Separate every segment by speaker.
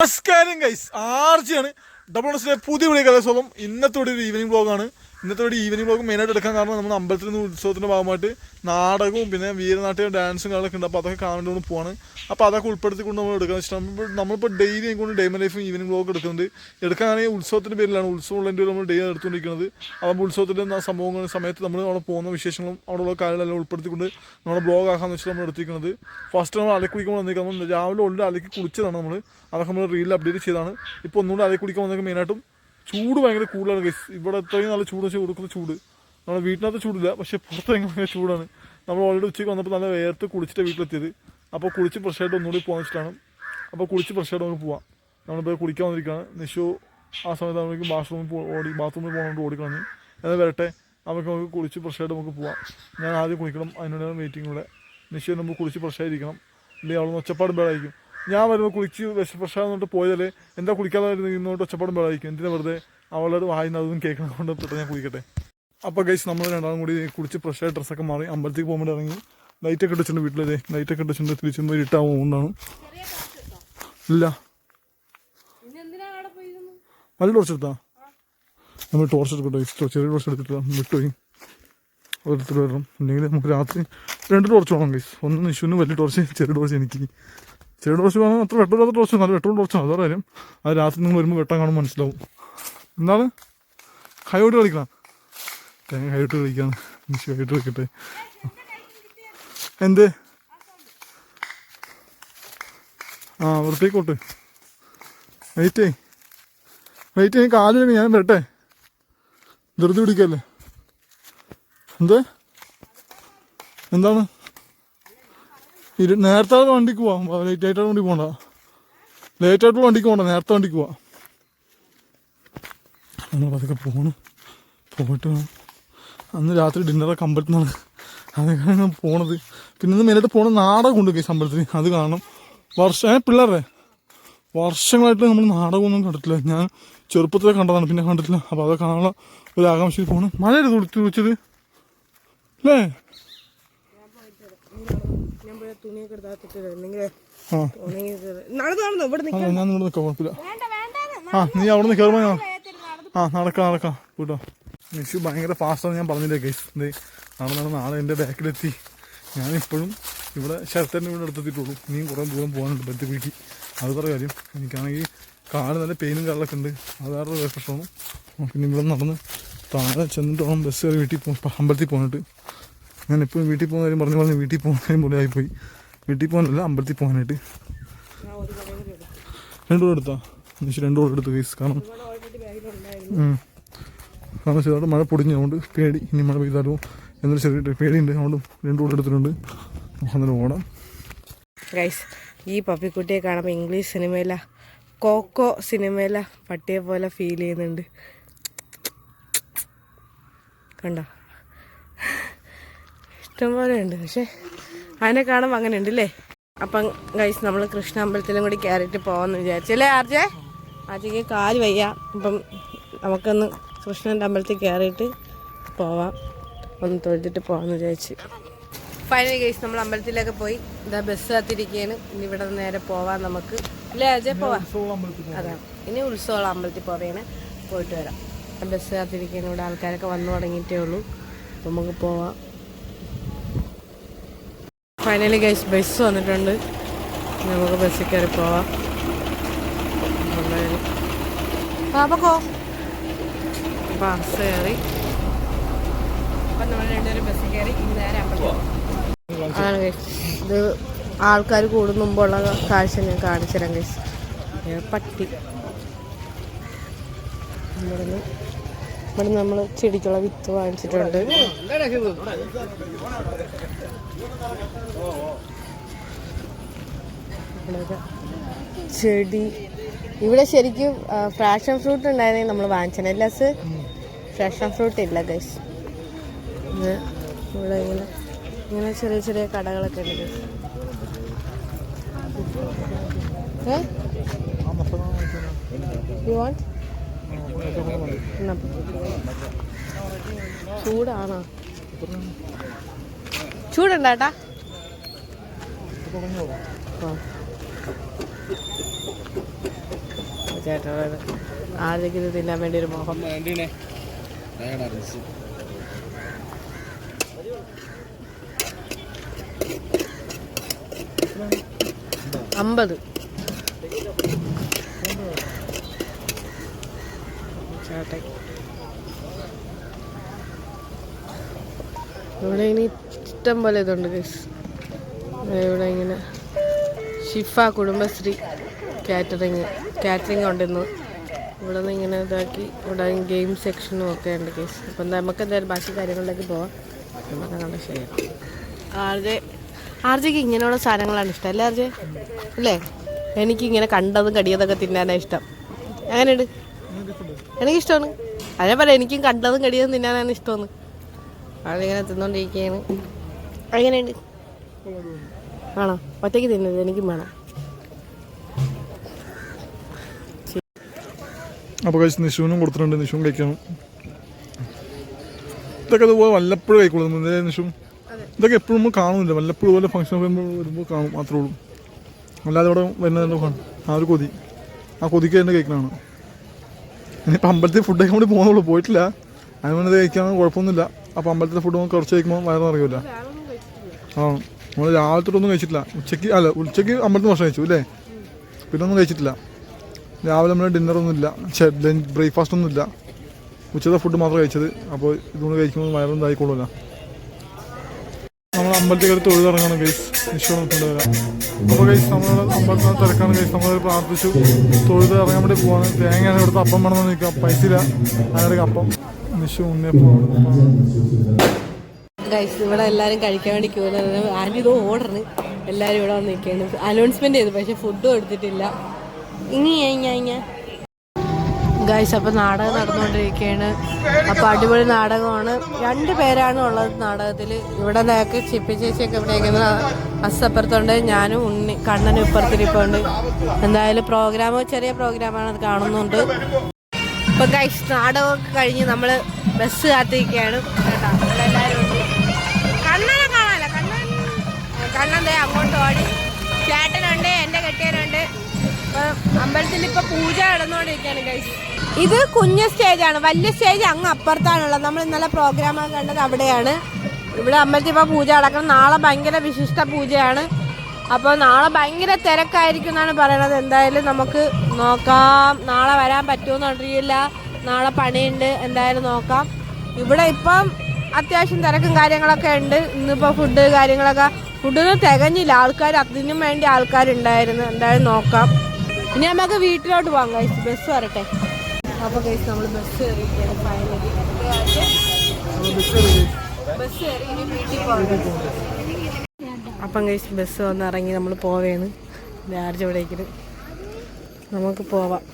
Speaker 1: നമസ്കാരം guys ആർജിയാണ്. Double എസിലെ പുതിയ വിളികളെ സ്വന്തം ഇന്നത്തെ ഒരു ഈവനിങ് ബ്ലോഗാണ് ഇന്നത്തെ ഒരു ഈവനിങ് ബ്ലോഗ് മെയിനായിട്ട് എടുക്കാൻ കാരണം നമ്മൾ അമ്പലത്തിൽ നിന്ന് ഉത്സവത്തിന്റെ ഭാഗമായിട്ട് നാടകവും പിന്നെ വീരനാട്യ ഡാൻസും കാര്യങ്ങളൊക്കെ ഉണ്ട്. അപ്പോൾ അതൊക്കെ കാണേണ്ടി കൊണ്ട് പോവാണ്. അപ്പോൾ അതൊക്കെ ഉൾപ്പെടുത്തിക്കൊണ്ട് നമ്മൾ എടുക്കാൻ വെച്ചിട്ട് നമ്മളിപ്പോൾ ഡെയിലി കൊണ്ട് ഡേ ലൈഫും ഈവനിങ് ബ്ലോഗ് എടുക്കുന്നുണ്ട്. എടുക്കാനാണെങ്കിൽ ഉത്സവത്തിന്റെ പേരിലാണ് ഉത്സവം ഉള്ളതിന്റെ നമ്മൾ ഡേ എടുത്തുകൊണ്ടിരിക്കുന്നത്. അപ്പോൾ ഉത്സവത്തിന്റെ സംഭവങ്ങൾ സമയത്ത് നമ്മൾ അവിടെ പോകുന്ന വിശേഷങ്ങളും അവിടെയുള്ള കാര്യങ്ങളെല്ലാം ഉൾപ്പെടുത്തിക്കൊണ്ട് നമ്മുടെ ബ്ലോഗ് ആക്കാന്ന് വെച്ചിട്ട് നമ്മൾ എടുത്തിരിക്കുന്നത്. ഫസ്റ്റ് നമ്മൾ അലക്കി കുടിക്കാൻ വന്നിരിക്കുന്നത്. രാവിലെ ഓൾറെഡി അലക്കി കുളിച്ചതാണ് നമ്മൾ. അതൊക്കെ നമ്മൾ റീലിൽ അപ്ഡേറ്റ് ചെയ്താണ് ഇപ്പോൾ ഒന്നുകൂടി അലക്കി കുടിക്കാൻ വന്നേക്കും മെയിനായിട്ടും ചൂട് ഭയങ്കര കൂടുതലാണ് ഗൈസ് ഇവിടെ ഇത്രയും നല്ല ചൂട് വെച്ച് കൊടുക്കുന്ന ചൂട്. നമ്മുടെ വീട്ടിനകത്ത് ചൂടില്ല പക്ഷേ പുറത്ത് ഭയങ്കര ചൂടാണ്. നമ്മൾ ഓൾറെഡി ഉച്ചയ്ക്ക് വന്നപ്പോൾ നല്ല വേർത്ത് കുളിച്ചിട്ട് വീട്ടിലെത്തിയത്. അപ്പോൾ കുളിച്ച് ഫ്രഷായിട്ട് ഒന്നുകൂടി പോകാൻ വെച്ചിട്ടാണ്. അപ്പോൾ കുളിച്ച് ഫ്രഷായിട്ട് നമുക്ക് പോവാം. നമ്മളിപ്പോൾ കുളിക്കാൻ വന്നിരിക്കുകയാണ്. നിഷു ആ സമയത്ത് നമുക്ക് ബാത്റൂമിൽ ഓടി ബാത്റൂമിൽ പോകണമെന്ന് ഓടിക്കളഞ്ഞു. എന്നാൽ വരട്ടെ നമുക്ക് നമുക്ക് കുളിച്ച് ഫ്രഷായിട്ട് നമുക്ക് പോവാം. ഞാൻ ആദ്യം കുളിക്കണം അതിനുള്ള വെയിറ്റിംഗ് ഇവിടെ നിശ്ചയം നമുക്ക് കുളിച്ച് ഫ്രഷായിരിക്കണം ഇല്ലെങ്കിൽ അവിടെ നിന്ന് ഒച്ചപ്പാടും ബേളായിരിക്കും ഞാൻ വരുമ്പോൾ കുളിച്ച് വിശ പോയാൽ എന്താ കുളിക്കാതെ ഇന്നോട്ട് ഒച്ചപ്പാടും വെള്ളമായിരിക്കും എന്തിനാ വെറുതെ അവളോട് വായിന്ന് അതൊന്നും കേൾക്കണം കൊണ്ട് പെട്ടെന്ന് ഞാൻ കുളിക്കട്ടെ. അപ്പോൾ ഗൈസ് നമ്മൾ രണ്ടാളും കൂടി കുളിച്ച് ഫ്രഷായ ഡ്രസ്സൊക്കെ മാറി അമ്പലത്തേക്ക് പോകുമ്പോൾ ഇറങ്ങി. ലൈറ്റൊക്കെ ഇട്ടിട്ടുണ്ട് വീട്ടിലേ. ലൈറ്റൊക്കെ ഇട്ടിട്ടുണ്ട് തിരിച്ചു പോയി ഇട്ടാവും കൊണ്ടാണ് ഇല്ല. നല്ല ടോർച്ച് എടുത്താ? നമ്മൾ ടോർച്ച് എടുക്കട്ടെ ചെറിയ ടോർച്ച് എടുത്തിട്ട് വിട്ടുപോയി ഓരോരുത്തർ വരണം. അല്ലെങ്കിൽ നമുക്ക് രാത്രി രണ്ട് ടോർച്ച് വേണം ഗൈസ് ഒന്ന് നിഷുവിന് വലിയ ടോർച്ച് ചെറിയ ടോർച്ച് എനിക്ക്. ചെറിയ ടോർച്ച് വേണം. അത്ര വെട്ടമില്ലാത്ത ടോർച്ച് നല്ല വെട്ടമുള്ള ടോർച്ചാണ് അതാ കാര്യം. അത് രാത്രി നിങ്ങൾ വരുമ്പോൾ വെട്ടം കാണുമ്പോൾ മനസ്സിലാവും. എന്താണ്? ഹൈവോട്ട് കളിക്കണം. തേങ്ങ ഹൈവോട്ട് കളിക്കാണ്. നിഷു ഹൈവോട്ട് കളിക്കട്ടെ എന്ത്? ആ വൃത്തിക്കോട്ട് വെയിറ്റേ വെയിറ്റ് എനിക്ക് കാൽ ഞാൻ വരട്ടെ. ധൃതി പിടിക്കല്ലേ. എന്ത്? എന്താണ്? ഇരു നേരത്തെ വണ്ടിക്ക് പോവാം. ലേറ്റ് ആയിട്ടാണ് വണ്ടി പോകണ്ട ലേറ്റ് ആയിട്ടുള്ള വണ്ടിക്ക് പോകണ്ട നേരത്തെ വണ്ടിക്ക് പോവാം. അതൊക്കെ പോകണം പോയിട്ട് അന്ന് രാത്രി ഡിന്നറൊക്കെ അമ്പലത്തിൽ നിന്നാണ് അതൊക്കെയാണ് പോണത്. പിന്നെ ഇന്ന് മെയിനായിട്ട് പോണ നാടകം ഉണ്ട് കേസ് അമ്പലത്തിൽ അത് കാണണം. വർഷം പിള്ളേരെ വർഷങ്ങളായിട്ട് നമ്മൾ നാടകമൊന്നും കണ്ടിട്ടില്ല. ഞാൻ ചെറുപ്പത്തിലെ കണ്ടതാണ്. പിന്നെ കണ്ടിട്ടില്ല. അപ്പോൾ അതൊക്കെ കാണാനുള്ള ഒരു ആകാംക്ഷയിൽ പോകണം മഴ തുടിച്ച് വിളിച്ചത് അല്ലേ
Speaker 2: എന്തെങ്കിലും
Speaker 1: ആ.
Speaker 2: ഉണങ്ങി നടന്നു നടന്നു ഇവിടെ
Speaker 1: ആ, ഞാൻ ഇവിടെ നിൽക്കാം കുഴപ്പമില്ല. ആ നീ അവിടെ നിന്ന് കയറുമ്പോൾ ആ നടക്കാം നടക്കാം. കൂട്ടോ നിഷു ഭയങ്കര ഫാസ്റ്റാണ് ഞാൻ പറഞ്ഞില്ലേ കേസ് എന്തേ നാളെ നാളെ നാളെ എന്റെ ബാക്കിലെത്തി. ഞാനിപ്പോഴും ഇവിടെ ശരത്തന്നെ ഇവിടെ അടുത്തെത്തിയിട്ടുള്ളൂ. ഇനിയും കുറേ ദൂരം പോകാനുണ്ട് ബന്ധു വീട്ടിൽ അത് പറ കാര്യം. എനിക്കാണെങ്കിൽ കാൽ നല്ല പെയിനും കാലൊക്കെ ഉണ്ട്. അത് വേറെ പ്രശ്നമാണ്. പിന്നെ ഇവിടെ നടന്ന് താഴെ ചെന്നിട്ട് വേണം ബസ് കയറി വീട്ടിൽ പോകും അമ്പലത്തിൽ പോകാനായിട്ട്. ഞാൻ എപ്പോഴും വീട്ടിൽ പോകുന്ന കാര്യം പറഞ്ഞു പറഞ്ഞ് വീട്ടിൽ പോകുന്ന കാര്യം പോലെ ആയിപ്പോയി. വീട്ടിൽ പോകാനല്ല അമ്പലത്തിൽ പോകാനായിട്ട്. രണ്ടു കൂടെ എടുത്താ? എന്നുവെച്ചാൽ രണ്ടു കൂടെ എടുത്തു കേസ് കാരണം. കാരണം ചെറുതായിട്ട് മഴ പൊടിഞ്ഞതുകൊണ്ട് പേടി. ഇനി മഴ പെയ്താലോ എന്നൊരു ചെറിയ പേടിയുണ്ട്. അതുകൊണ്ട് രണ്ടു കൂടെ എടുത്തിട്ടുണ്ട്. അന്നേരം ഓടാം
Speaker 2: ഗൈസ് ഈ പപ്പിക്കുട്ടിയെ കാണുമ്പോൾ ഇംഗ്ലീഷ് സിനിമയില കോക്കോ സിനിമയില പട്ടിയെ പോലെ ഫീൽ ചെയ്യുന്നുണ്ട്. കണ്ടോ? ഇഷ്ടംപോലെ ഉണ്ട്. പക്ഷെ അതിനെ കാണുമ്പോൾ അങ്ങനെ ഉണ്ട് അല്ലേ അപ്പം ഗൈസ് നമ്മൾ കൃഷ്ണ അമ്പലത്തിലും കൂടി കയറിയിട്ട് പോകാമെന്ന് വിചാരിച്ചല്ലേ ആർജെ ആർജയ്ക്ക് കാൽ വയ്യ. അപ്പം നമുക്കൊന്ന് കൃഷ്ണന്റെ അമ്പലത്തിൽ കയറിയിട്ട് പോവാം. ഒന്ന് തൊഴുതിട്ട് പോകാമെന്ന് വിചാരിച്ച്. ഫൈനലി ഗൈസ് നമ്മൾ അമ്പലത്തിലൊക്കെ പോയി. ഇതാ ബസ് കാത്തിരിക്കുകയാണ് ഇനി ഇവിടെ നേരെ പോവാം നമുക്ക്. അല്ലേ അജയ് പോവാം. അതാണ് ഇനി ഉത്സവമുള്ള അമ്പലത്തിൽ പോവേണ്. പോയിട്ട് വരാം. ബസ് കാത്തിരിക്കാൻ ഇവിടെ ആൾക്കാരൊക്കെ വന്നു തുടങ്ങിയിട്ടേ ഉള്ളൂ. നമുക്ക് പോവാം. ഫൈനലി ഗൈസ് ബസ് വന്നിട്ടുണ്ട്. നമുക്ക് ബസ്സിൽ കയറി പോവാം. പാപ്പക്കോ? ബസ് കയറി. അപ്പം നമ്മൾ രണ്ടുപേരും ബസ്സിൽ കയറി ഇനി നേരെ അമ്പലത്തിൽ അതാണ് guys. ഇത് ആൾക്കാർ മുമ്പുള്ള കാഴ്ച ഞാൻ കാണിച്ചു തരാം ഗൈസ് പട്ടി. ഇവിടുന്ന് ഇവിടെ നമ്മൾ ചെടിക്കുള്ള വിത്ത് വാങ്ങിച്ചിട്ടുണ്ട്. ചെടി. ഇവിടെ ശരിക്കും ഫ്രാഷൻ ഫ്രൂട്ട് ഉണ്ടായിരുന്നെങ്കിൽ നമ്മൾ വാങ്ങിച്ചത് ലസ് ഫ്രാഷൻ ഫ്രൂട്ട് ഇല്ല ഗൈസ് ഇവിടെ ഇങ്ങനെ ഇങ്ങനെ ചെറിയ ചെറിയ കടകളൊക്കെ ഉണ്ട്. ഏ? You want ചൂടാണോ? ചൂടുണ്ടാട്ടാ ആരെങ്കിലും തിന്നാൻ വേണ്ടി ഒരു മോഹം. അമ്പത്. ചേട്ടൻ ഇവിടെ ഇനി ഇഷ്ടം പോലെ ഇതുണ്ട് ഗൈസ് ഇവിടെ ഇങ്ങനെ ഷിഫ കുടുംബശ്രീ കാറ്ററിങ് കാറ്ററിങ് ഉണ്ടെന്ന് ഇവിടെ നിന്ന് ഇങ്ങനെ ഇതാക്കി ഇവിടെ ഗെയിം സെക്ഷനും ഒക്കെ ഉണ്ട് കേസ് അപ്പം നമുക്ക് എന്തായാലും ബാക്കി കാര്യങ്ങളിലേക്ക് പോവാം. നമുക്ക് അങ്ങോട്ട് ചെയ്യാം. ആർജെ ആർജയ്ക്ക് ഇങ്ങനെയുള്ള സാധനങ്ങളാണ് ഇഷ്ടം അല്ലേ ആർജെ? അല്ലേ? എനിക്ക് ഇങ്ങനെ കണ്ടതും കടിയതൊക്കെ തിന്നാനാണ് ഇഷ്ടം. അങ്ങനെയുണ്ട് എനിക്കിഷ്ടമാണ്. അതേ പറയാം എനിക്കും കണ്ടതും കടിയതും തിന്നാനാണ് ഇഷ്ടമെന്ന് അതിങ്ങനെ തിന്നോണ്ടിരിക്കുകയാണ്. എങ്ങനെയുണ്ട്? ആണോ? ഒറ്റയ്ക്ക് തിന്നത് എനിക്കും വേണം.
Speaker 1: അപ്പോൾ കഴിച്ച് നിഷുവിനും കൊടുത്തിട്ടുണ്ട്. നിഷുവും കഴിക്കണം. ഇതൊക്കെ അതുപോലെ വല്ലപ്പോഴും കഴിക്കുള്ളൂ. ഇതേ നിഷു ഇതൊക്കെ എപ്പോഴും നമ്മൾ കാണുന്നില്ല വല്ലപ്പോഴും പോലെ ഫംഗ്ഷൻ വരുമ്പോൾ കാണും. മാത്രമേ ഉള്ളൂ. അല്ലാതെ ഇവിടെ വരുന്നതിന്റെ കാണും ആ ഒരു കൊതി. ആ കൊതിക്ക് തന്നെ കഴിക്കണതാണ് ഇനിയിപ്പോൾ അമ്പലത്തിൽ ഫുഡ് കഴിക്കാൻ വേണ്ടി പോകുന്നുള്ളൂ. പോയിട്ടില്ല. അതിന് വേണ്ടി കഴിക്കാൻ കുഴപ്പമൊന്നുമില്ല. അപ്പോൾ അമ്പലത്തിലെ ഫുഡ് കുറച്ച് കഴിക്കുമ്പോൾ വയറ് അറിയില്ല. ആ നമ്മൾ രാവിലെ തൊട്ടൊന്നും കഴിച്ചിട്ടില്ല. ഉച്ചയ്ക്ക് അല്ല ഉച്ചയ്ക്ക് അമ്പലത്തിൽ ഭക്ഷണം കഴിച്ചു അല്ലേ? പിന്നെ ഒന്നും കഴിച്ചിട്ടില്ല. രാവിലെ നമ്മൾ ഡിന്നറൊന്നും ഇല്ല. ലഞ്ച് ബ്രേക്ക്ഫാസ്റ്റ് ഒന്നും ഇല്ല. ഉച്ചത്തെ ഫുഡ് മാത്രമേ കഴിച്ചത്. അപ്പോൾ ഇതുകൊണ്ട് കഴിക്കുമ്പോൾ വയറൊന്നും ഇതായിക്കോളൂല നമ്മൾ അമ്പലത്തിൽ കയറി തൊഴുതിറങ്ങണം ഗൈസ് വിശ്വം കൊണ്ടുവരാം അപ്പോൾ ഗൈസ് നമ്മൾ അമ്പലത്തിൽ തിരക്കാണ് ഗൈസ് നമ്മൾ പ്രാർത്ഥിച്ചു. തൊഴുത് ഇറങ്ങാൻ വേണ്ടി പോവാണ്. തേങ്ങയാണ് ഇവിടുത്തെ അപ്പം വേണമെന്ന് നിൽക്കാം പൈസ ഇല്ല. അതിനൊരു അപ്പം നിഷു ഉണ്ണിയപ്പം
Speaker 2: ഗൈസ് ഇവിടെ എല്ലാവരും കഴിക്കാൻ വേണ്ടി ക്യൂ ആന്റി ഇതോ ഓർഡർ എല്ലാവരും ഇവിടെ വന്ന് നിൽക്കുകയാണ്. അനൗൺസ്മെന്റ് ചെയ്തു ഫുഡ് ഫുഡും എടുത്തിട്ടില്ല. ഇനി ഇങ്ങ. ഗൈസ് അപ്പോൾ നാടകം നടന്നുകൊണ്ടിരിക്കുകയാണ്. അപ്പോൾ അടിപൊളി നാടകമാണ്. രണ്ട് പേരാണ് ഉള്ളത് നാടകത്തിൽ ഇവിടെ നേക്ക് ചിപ്പി ചേച്ചിയൊക്കെ ഇവിടെ അസപ്പുറത്തുണ്ട്. ഞാനും ഉണ്ണി കണ്ണനും ഇപ്പുറത്തിരിപ്പുണ്ട് എന്തായാലും പ്രോഗ്രാം ചെറിയ പ്രോഗ്രാമാണ് അത് കാണുന്നുണ്ട്. ഇപ്പം ഗൈസ് നാടകമൊക്കെ കഴിഞ്ഞ് നമ്മൾ ബസ് കാത്തിരിക്കുകയാണ്. കേട്ടോ നമ്മളെല്ലാവരും കണ്ണനെ കാണാനല്ല കണ്ണൻ കണ്ണൻ അങ്ങോട്ട് ഓടി. ചേട്ടനുണ്ട് എന്റെ കെട്ടിയനുണ്ട് ഇപ്പൊ അമ്പലത്തിൽ ഇപ്പൊ പൂജ നടന്നുകൊണ്ടിരിക്കുകയാണ് ഇത് സ്റ്റേജ് സ്റ്റേജാണ് വലിയ സ്റ്റേജ് അങ്ങ് അപ്പുറത്താണുള്ളത്. നമ്മൾ ഇന്നലെ പ്രോഗ്രാം കണ്ടത് അവിടെയാണ്. ഇവിടെ അമ്പലത്തിൽ ഇപ്പോൾ പൂജ നടക്കണം. നാളെ ഭയങ്കര വിശിഷ്ട പൂജയാണ്. അപ്പോൾ നാളെ ഭയങ്കര തിരക്കായിരിക്കും എന്നാണ് പറയണത്. എന്തായാലും നമുക്ക് നോക്കാം. നാളെ വരാൻ പറ്റുമെന്ന് അറിയില്ല. നാളെ പണിയുണ്ട്. എന്തായാലും നോക്കാം. ഇവിടെ ഇപ്പം അത്യാവശ്യം തിരക്കും കാര്യങ്ങളൊക്കെ ഉണ്ട്. ഇന്നിപ്പോൾ ഫുഡ് കാര്യങ്ങളൊക്കെ. ഫുഡൊന്നും തികഞ്ഞില്ല. ആൾക്കാർ അതിനും വേണ്ടി ആൾക്കാരുണ്ടായിരുന്നു. എന്തായാലും നോക്കാം. ഇനി നമുക്ക് വീട്ടിലോട്ട് പോകാം കഴിച്ച് ബസ് വരട്ടെ. അപ്പോൾ കഴിച്ച് നമ്മൾ ബസ് കയറിയിരിക്കുകയാണ് ഫൈനലി ബസ് കയറി ഇനി വീട്ടിൽ പോകാം അപ്പം കഴിച്ച് ബസ് വന്ന് ഇറങ്ങി നമ്മൾ പോവേണ്. ലാർജ് എവിടേക്കിന് നമുക്ക് പോവാം.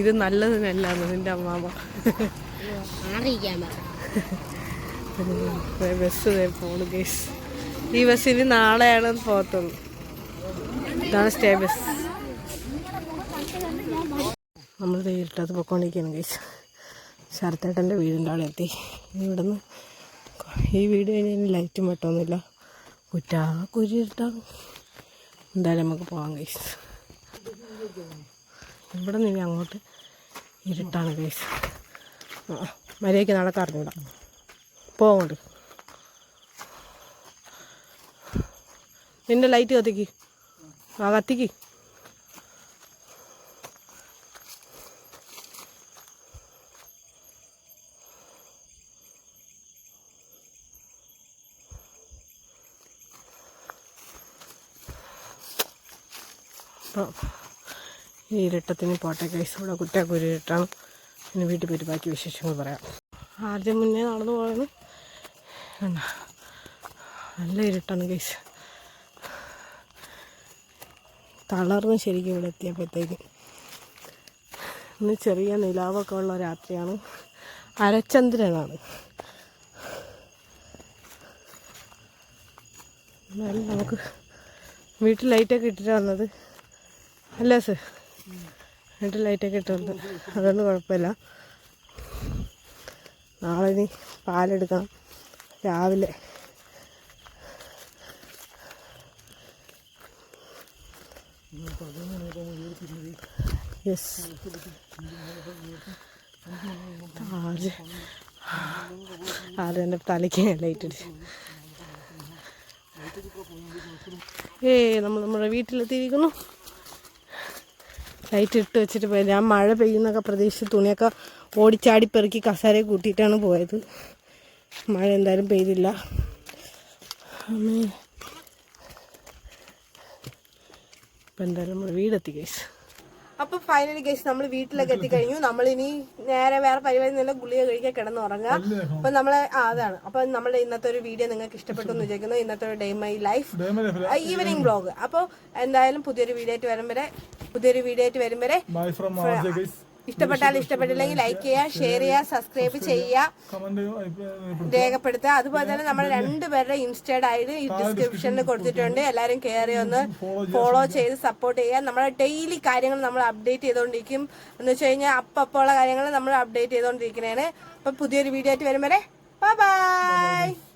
Speaker 2: ഇത് നല്ലതിനല്ല നിന്റെ അമ്മാമ. ബസ് പോണു ഗേസ് ഈ ബസ്സിന് നാളെയാണ് പോകത്തുള്ളൂ. ഇതാണ് സ്റ്റേ ബസ് നമ്മൾ ഇരുട്ടത്ത് പൊക്കോണ്ടിരിക്കുകയാണ് ഗേസ് ശരത്തേട്ടന്റെ വീടിന്റെ അവിടെ എത്തി. ഇവിടുന്ന് ഈ വീട് കഴിഞ്ഞാൽ ലൈറ്റും വെട്ടമൊന്നുമില്ല കുറ്റാ കുരിട്ടാണ് എന്തായാലും നമുക്ക് പോകാം ഗൈസ് ഇവിടെ നിന്ന് ഇനി അങ്ങോട്ട് ഇരുട്ടാണ് ആ മര്യാദയ്ക്ക് നടക്കാറിഞ്ഞൂടാ. പോകണ്ട് നിന്റെ ലൈറ്റ് കത്തിക്ക്. ആ കത്തിക്ക്. ഈ ഇരുട്ടത്തിന് പോട്ടെ കൈസ് ഇവിടെ കുറ്റാക്കൂരി ഇരുട്ടാണ്. പിന്നെ വീട്ടിൽ പോയിട്ട് ബാക്കി വിശേഷങ്ങൾ പറയാം. ആദ്യം മുന്നേ നടന്നു പോയത് നല്ല ഇരുട്ടാണ് കൈസ് തളർന്ന് ശരിക്കും ഇവിടെ എത്തിയപ്പോഴത്തേക്ക്. ഇന്ന് ചെറിയ നിലാവൊക്കെ ഉള്ള രാത്രിയാണ്. അരചന്ദ്രനാണ് എന്നാലും നമുക്ക് വീട്ടിൽ ലൈറ്റൊക്കെ ഇട്ടിട്ട് വന്നത്. അല്ല സർ വീട്ടിൽ ലൈറ്റൊക്കെ ഇട്ടുണ്ട് അതൊന്നും കുഴപ്പമില്ല. നാളെ ഇനി പാലെടുക്കണം. രാവിലെ ആര്? എന്റെ തലയ്ക്ക് ലൈറ്റ് അടിച്ചു? ഏ നമ്മൾ നമ്മുടെ വീട്ടിലെത്തിയിരിക്കുന്നു. ലൈറ്റ് ഇട്ട് വെച്ചിട്ട് പോയത് ഞാൻ മഴ പെയ്യുന്നൊക്കെ പ്രതീക്ഷിച്ച് തുണിയൊക്കെ ഓടിച്ചാടി പെറുക്കി കസാരയെ കൂട്ടിയിട്ടാണ് പോയത്. മഴ എന്തായാലും പെയ്തില്ല. അമ്മേ. അപ്പം എന്തായാലും നമ്മൾ വീടെത്തി ഗൈസ് അപ്പൊ ഫൈനലി ഗൈസ് നമ്മൾ വീട്ടിലൊക്കെ എത്തിക്കഴിഞ്ഞു. നമ്മൾ ഇനി നേരെ വേറെ പരിപാടി നല്ല ഗുളിക കഴിക്കാൻ കിടന്നുറങ്ങുക അപ്പൊ നമ്മളെ ആ അതാണ്. അപ്പൊ നമ്മുടെ ഇന്നത്തെ ഒരു വീഡിയോ നിങ്ങൾക്ക് ഇഷ്ടപ്പെട്ടു എന്ന് വിചാരിക്കുന്നു. ഇന്നത്തെ ഒരു day my life evening blog അപ്പോൾ എന്തായാലും പുതിയൊരു വീഡിയോ ആയിട്ട് വരും വരെ പുതിയൊരു വീഡിയോ ആയിട്ട് വരും വരെ ഇഷ്ടപ്പെട്ടാൽ ഇഷ്ടപ്പെട്ടില്ലെങ്കിൽ ലൈക്ക് ചെയ്യുക ഷെയർ ചെയ്യുക സബ്സ്ക്രൈബ് ചെയ്യുക രേഖപ്പെടുത്തുക. അതുപോലെ തന്നെ നമ്മൾ രണ്ടുപേരുടെ ഇൻസ്റ്റയുടെ ഐ ഡി ഡിസ്ക്രിപ്ഷനിൽ കൊടുത്തിട്ടുണ്ട്. എല്ലാവരും കയറി ഒന്ന് ഫോളോ ചെയ്ത് സപ്പോർട്ട് ചെയ്യുക. നമ്മുടെ ഡെയിലി കാര്യങ്ങൾ നമ്മൾ അപ്ഡേറ്റ് ചെയ്തുകൊണ്ടിരിക്കും എന്ന് വെച്ച് കഴിഞ്ഞാൽ അപ്പം ഉള്ള കാര്യങ്ങൾ നമ്മൾ അപ്ഡേറ്റ് ചെയ്തുകൊണ്ടിരിക്കുന്നതാണ് അപ്പം പുതിയൊരു വീഡിയോ ആയിട്ട് വരും വരെ ബൈ